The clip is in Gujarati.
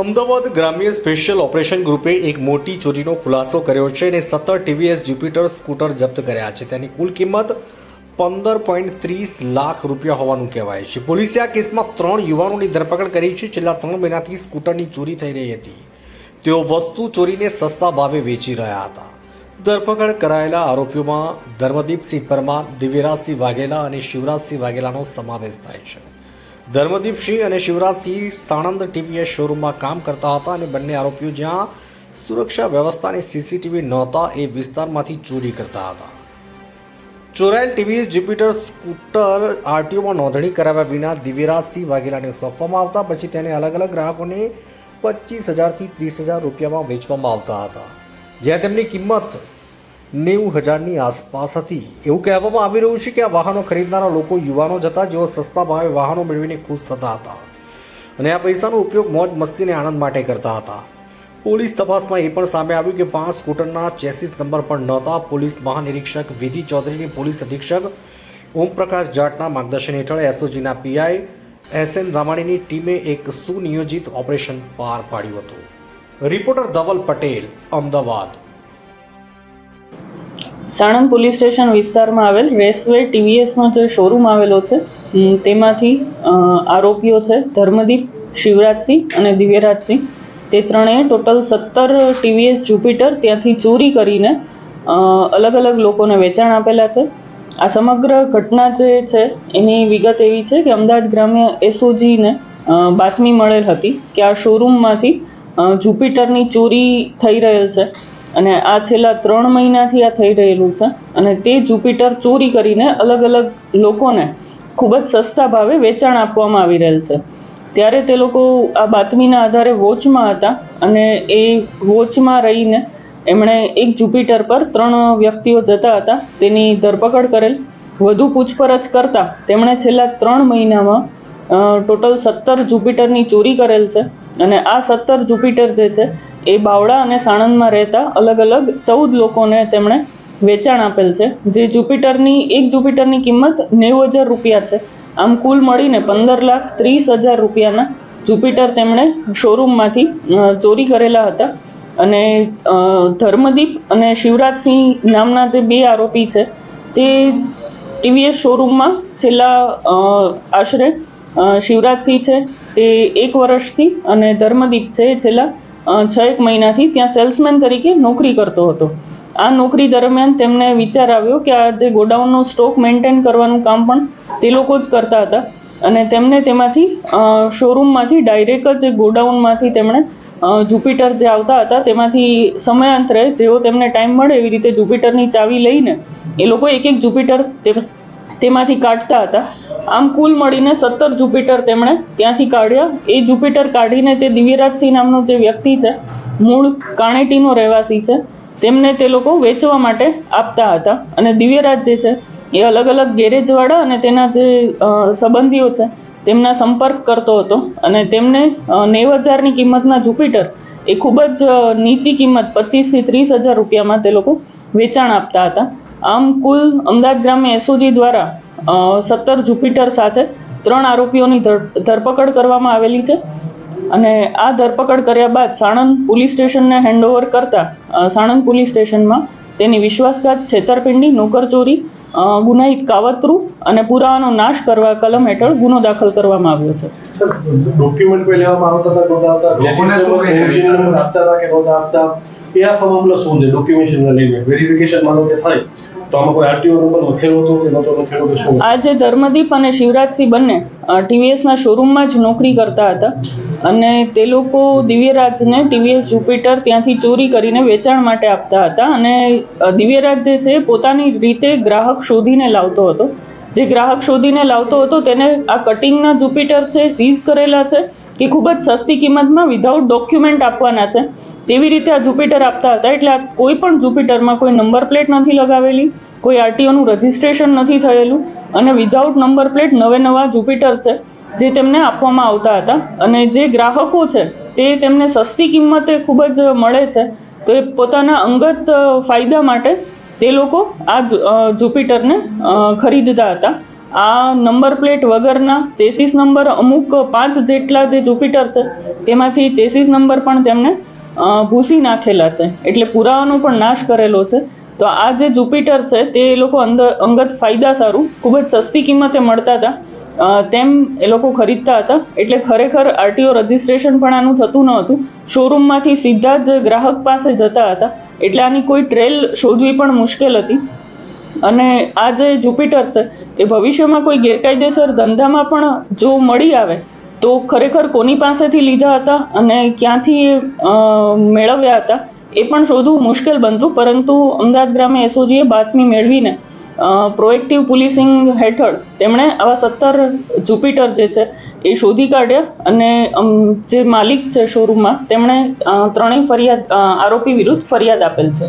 અમદાવાદ ગ્રામ્ય સ્પેશિયલ ઓપરેશન ગ્રુપે એક મોટી ચોરીનો ખુલાસો કર્યો છે અને સત્તર ટીવીએસ જ્યુપિટર સ્કૂટર જપ્ત કર્યા છે. તેની કુલ કિંમત પંદર પોઈન્ટ ત્રીસ લાખ રૂપિયા હોવાનું કહેવાય છે. પોલીસે આ કેસમાં ત્રણ યુવાનોની ધરપકડ કરી છે. છેલ્લા ત્રણ મહિનાથી સ્કૂટરની ચોરી થઈ રહી હતી. તેઓ વસ્તુ ચોરીને સસ્તા ભાવે વેચી રહ્યા હતા. ધરપકડ કરાયેલા આરોપીઓમાં ધર્મદીપસિંહ પરમાર, દિવ્યરાજસિંહ વાઘેલા અને શિવરાજસિંહ વાઘેલાનો સમાવેશ થાય છે. ધર્મદીપસિંહ અને શિવરાજસિંહ સાણંદ ટીવીએસ શોરૂમમાં કામ કરતા હતા અને બંને આરોપીઓ જ્યાં સુરક્ષા વ્યવસ્થાની સીસીટીવી નહોતા એ વિસ્તારમાંથી ચોરી કરતા હતા. ચોરાયેલ ટીવી જ્યુપિટર સ્કૂટર આરટીઓમાં નોંધણી કરાવ્યા વિના દિવ્યરાજસિંહ વાઘેલાને સોંપવામાં આવતા, પછી તેને અલગ અલગ ગ્રાહકોને પચીસ હજારથી ત્રીસ હજાર રૂપિયામાં વેચવામાં આવતા હતા. જ્યાં તેમની કિંમત નેવું હજારની આસપાસ હતી. એવું કહેવામાં આવી રહ્યું છે કે આ વાહનો ખરીદનારા લોકો યુવાનો જતા જેઓ સસ્તા ભાવે વાહનો મેળવીને ખુશ થતા હતા અને આ પૈસાનો ઉપયોગ મોજ મસ્તીને આનંદ માટે કરતા હતા. પોલીસ તપાસમાં એ પણ સામે આવ્યું કે પાંચ સ્કૂટરના ચેસીસ નંબર પણ નહોતા. પોલીસ મહાનિરીક્ષક વિધિ ચૌધરીની પોલીસ અધિક્ષક ઓમપ્રકાશ જાટના માર્ગદર્શન હેઠળ એસઓજીના પીઆઈ એસ એન રામાણીની ટીમે એક સુનિયોજિત ઓપરેશન પાર પાડ્યું હતું. Reporter Dhaval Patel, Ahmedabad. Sanand police station વિસ્તારમાં આવેલ રેસવે ટીવીએસનો જે શોરૂમ આવેલો છે તેમાંથી આરોપીઓ છે, ધર્મદીપ, શિવરાજસિંહ અને દિવ્યરાજસિંહ. તે ત્રણેય ટોટલ સત્તર ટીવીએસ જુપિટર ત્યાંથી ચોરી કરીને અલગ અલગ લોકોને વેચાણ આપેલા છે. આ સમગ્ર ઘટના જે છે, એની વિગત એવી છે કે અમદાવાદ ગ્રામ્ય એસઓજીને બાતમી મળેલ હતી કે આ શોરૂમમાંથી જુપિટરની ચોરી થઈ રહેલ છે. અને આ છેલ્લા ત્રણ મહિનાથી આ થઈ રહેલું છે. અને તે જુપિટર ચોરી કરીને અલગ અલગ લોકોને ખૂબ જ સસ્તા ભાવે વેચાણ આપવામાં આવી રહેલ છે. ત્યારે તે લોકો આ બાતમીના આધારે વોચમાં હતા અને એ વોચમાં રહીને એમણે એક જુપિટર પર ત્રણ વ્યક્તિઓ જતા હતા. તેની ધરપકડ કરેલ, વધુ પૂછપરછ કરતાં તેમણે છેલ્લા ત્રણ મહિનામાં ટોટલ સત્તર જુપિટરની ચોરી કરેલ છે. અને આ સત્તર જુપિટર જે છે એ બાવળા અને સાણંદમાં રહેતા અલગ અલગ ચૌદ લોકોને તેમણે વેચાણ આપેલ છે. જે જુપિટરની, એક જુપિટરની કિંમત નેવું હજાર રૂપિયા છે. આમ કુલ મળીને પંદર લાખ ત્રીસ હજાર રૂપિયાના જુપિટર તેમણે શોરૂમમાંથી ચોરી કરેલા હતા. અને ધર્મદીપ અને શિવરાજસિંહ નામના જે બે આરોપી છે, તે ટીવીએસ શોરૂમમાં છેલ્લા આશરે શિવરાજસિંહ છે, તે એક વર્ષથી અને ધર્મદીપ છે છેલ્લા છ એક મહિનાથી ત્યાં સેલ્સમેન તરીકે નોકરી કરતો હતો. આ નોકરી દરમિયાન તેમને વિચાર આવ્યો કે આ જે ગોડાઉનનો સ્ટોક મેન્ટેન કરવાનું કામ પણ તે લોકો જ કરતા હતા. અને તેમને તેમાંથી શોરૂમમાંથી ડાયરેક્ટ જ ગોડાઉનમાંથી તેમણે જુપિટર જે આવતા હતા તેમાંથી સમયાંતરે જેવો તેમને ટાઈમ મળે એવી રીતે જુપિટરની ચાવી લઈને એ લોકો એક એક જુપિટર તેમાંથી કાઢતા હતા. આમ કુલ મળીને સત્તર જુપિટર તેમણે ત્યાંથી કાઢ્યા. એ જુપિટર કાઢીને તે દિવ્યરાજસિંહ નામનો જે વ્યક્તિ છે, મૂળ કાણેટીનો રહેવાસી છે, તેમને તે લોકો વેચવા માટે આપતા હતા. અને દિવ્યરાજ જે છે, એ અલગ અલગ ગેરેજવાળા અને તેના જે સંબંધીઓ છે, તેમના સંપર્ક કરતો હતો. અને તેમને નેવ હજારની કિંમતના જુપિટર એ ખૂબ જ નીચી કિંમત પચીસથી ત્રીસ હજાર રૂપિયામાં તે લોકો વેચાણ આપતા હતા. આમ કુલ અમદાવાદ ગ્રામ્ય એસઓજી દ્વારા સત્તર જુપિટર સાથે ત્રણ આરોપીઓની ધરપકડ કરવામાં આવેલી છે. અને આ ધરપકડ કર્યા બાદ સાણંદ પોલીસ સ્ટેશનને હેન્ડઓવર કરતા સાણંદ પોલીસ સ્ટેશનમાં તેની વિશ્વાસઘાત છેતરપિંડી નોકરચોરી ગુનાહિત કાવતરું અને પુરાવાનો નાશ કરવા કલમ હેઠળ ગુનો દાખલ કરવામાં આવ્યો છે. ડોક્યુમેન્ટ કોઈ લેવામાં આવતા હતા લોકોને શું કહે છે? ઓરિજિનલ નંબર આપતા હતા કે નહોતા આપતા? એ આખો મામલો શું છે? ડોક્યુમેન્ટેશન લઈને વેરિફિકેશન માનો કે થાય? તો આમાં કોઈ આરટીઓ નંબર લખેલો હતો કે નહોતો લખેલો કે શું? આજે ધર્મદીપ અને શિવરાજસિંહ બંને ટીવીએસના શોરૂમમાં જ નોકરી કરતા હતા. અને તે લોકો દિવ્યરાજને ટીવીએસ જુપિટર ત્યાંથી ચોરી કરીને વેચાણ માટે આપતા હતા. અને દિવ્યરાજ જે છે, પોતાની રીતે ગ્રાહક શોધીને લાવતો હતો. જે ગ્રાહક શોધીને લાવતો હતો, તેને આ કટિંગના જુપિટર છે સીઝ કરેલા છે. કે ખૂબ જ સસ્તી કિંમતમાં વિધાઉટ ડોક્યુમેન્ટ આપવાના છે. તેવી રીતે આ જુપિટર આપતા હતા, એટલે આ કોઈ પણ જુપિટરમાં કોઈ નંબર પ્લેટ નથી લગાવેલી, કોઈ આરટીઓનું રજિસ્ટ્રેશન નથી થયેલું, અને વિધાઉટ નંબર પ્લેટ નવે નવા જુપિટર છે, જે તેમને આપવામાં આવતા હતા. અને જે ગ્રાહકો છે, તે તેમને સસ્તી કિંમતે ખૂબ જ મળે છે. તો એ પોતાના અંગત ફાયદા માટે તે લોકો આ જુપિટરને ખરીદતા હતા. આ નંબર પ્લેટ વગરના ચેસીસ નંબર અમુક પાંચ જેટલા જે જુપિટર છે, તેમાંથી ચેસીસ નંબર પણ તેમણે ભૂસી નાખેલા છે. એટલે પુરાવાનો પણ નાશ કરેલો છે. તો આ જે જુપિટર છે, તે એ લોકો અંદર અંગત ફાયદા સારું, ખૂબ જ સસ્તી કિંમતે મળતા હતા. તેમ એ લોકો ખરીદતા હતા. એટલે ખરેખર આરટીઓ રજિસ્ટ્રેશન પણ આનું થતું ન હતું. શોરૂમમાંથી સીધા જ ગ્રાહક પાસે જતા હતા. એટલે આની કોઈ ટ્રેલ શોધવી પણ મુશ્કેલ હતી. અને આ જે જુપિટર છે, એ ભવિષ્યમાં કોઈ ગેરકાયદેસર ધંધામાં પણ જો મળી આવે, તો ખરેખર કોની પાસેથી લીધા હતા અને ક્યાંથી મેળવ્યા હતા, એ પણ શોધવું મુશ્કેલ બનતું, પરંતુ અમદાવાદ ગ્રામે એસઓજીએ બાતમી મેળવીને પ્રોએક્ટિવ પોલીસિંગ હેઠળ તેમણે આવા સત્તર જુપિટર જે છે એ શોધી કાઢ્યા અને જે માલિક છે શોરૂમમાં તેમણે ત્રણેય ફરિયાદ આરોપી વિરુદ્ધ ફરિયાદ આપેલ છે.